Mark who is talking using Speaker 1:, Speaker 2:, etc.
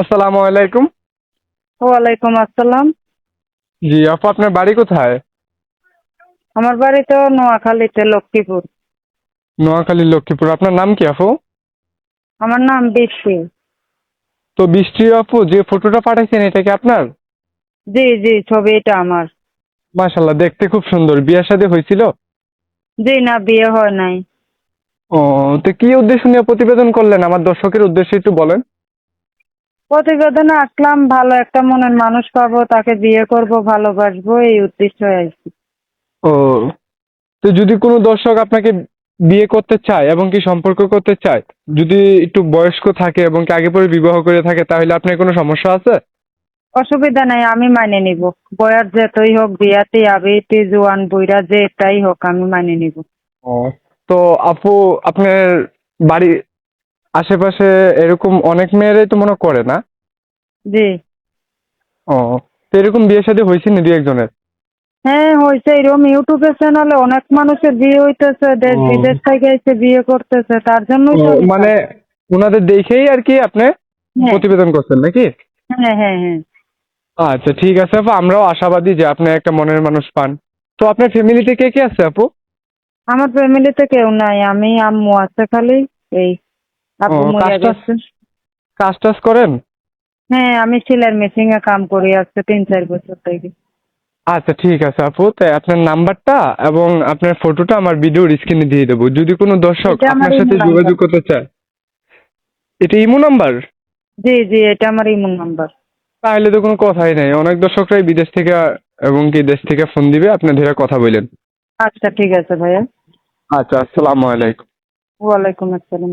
Speaker 1: আসসালামু আলাইকুম।
Speaker 2: ওয়ালাইকুম আসসালাম।
Speaker 1: জি আপু আপনার বাড়ি কোথায়?
Speaker 2: আমার বাড়ি তো নোয়াখালীতে লক্ষ্মীপুর।
Speaker 1: নোয়াখালী লক্ষ্মীপুর। আপনার নাম কি আপু?
Speaker 2: আমার নাম বৃষ্টি।
Speaker 1: তো বৃষ্টি আপু যে ফটোটা পাঠাইছেন এটা কি আপনার?
Speaker 2: জি জি ছবি এটা আমার।
Speaker 1: মাশাল্লাহ দেখতে খুব সুন্দর। বিয়ের সাথে হয়েছিল?
Speaker 2: জি না বিয়ে হয় নাই।
Speaker 1: ও তো কি উদ্দেশ্য নিয়ে প্রতিবেদন করলেন? আমার দর্শকের উদ্দেশ্যে একটু বলেন।
Speaker 2: প্রতিবেদনে আসলাম ভালো একটা মনের মানুষ পাবো তাকে বিয়ে করব ভালোবাসবো এই উদ্দেশ্য আইছি
Speaker 1: ও তো যদি কোনো দর্শক আপনাকে বিয়ে করতে চায় এবং কি সম্পর্ক করতে চায় যদি একটু বয়স্ক থাকে এবং কি আগে পরে বিবাহ করে থাকে তাহলে আপনার কোনো সমস্যা আছে?
Speaker 2: অসুবিধা নাই আমি মানে নিব। বয়স যেতই হোক বিয়াতে আবিতে জোয়ান বইরা যেটাই হোক আমি মানে নিব।
Speaker 1: ও তো আপু আপনার বাড়ি আশেপাশে এরকম অনেক মেয়েরাই তো মনে করে না?
Speaker 2: জি।
Speaker 1: ও তো এরকম বিয়ে শাদী হয়েছে না দু একজনের?
Speaker 2: হ্যাঁ হয়েছে এরকম ইউটিউবের চ্যানেলে অনেক মানুষের বিয়ে হইতেছে দেশ বিদেশ থেকে এসে বিয়ে করতেছে তার আমি-
Speaker 1: মানে ওনাদের দেখেই আর কি আপনি
Speaker 2: হ্যাঁ।
Speaker 1: প্রতিবেদন করছেন নাকি?
Speaker 2: হ্যাঁ হ্যাঁ হ্যাঁ।
Speaker 1: আচ্ছা ঠিক আছে আপু আমরাও আশাবাদী যে আপনি একটা মনের মানুষ পান। তো আপনার ফ্যামিলিতে কে কে আছে আপু?
Speaker 2: আমার ফ্যামিলিতে কেউ নাই আমি আম্মু আছে খালি এই।
Speaker 1: কাজ টাজ? করেন?
Speaker 2: হ্যাঁ আমি সিলার মেশিন এ কাম করি আজকে তিন চার বছর থেকে।
Speaker 1: আচ্ছা ঠিক আছে আপু। তাই আপনার নাম্বারটা এবং আপনার ফটোটা আমার ভিডিওর স্ক্রিনে দিয়ে দেবো। যদি কোনো দর্শক আপনার সাথে যোগাযোগ করতে চায় এটা ইমো নাম্বার?
Speaker 2: জি জি এটা আমার ইমন নাম্বার।
Speaker 1: তাহলে তো কোনো কথাই নাই। অনেক দর্শকরাই বিদেশ থেকে এবং কি দেশ থেকে ফোন দিবে আপনি ধীরে কথা বললেন
Speaker 2: আচ্ছা ঠিক আছে ভাইয়া।
Speaker 1: আচ্ছা আসসালামু আলাইকুম।
Speaker 2: ওয়ালাইকুম আসসালাম।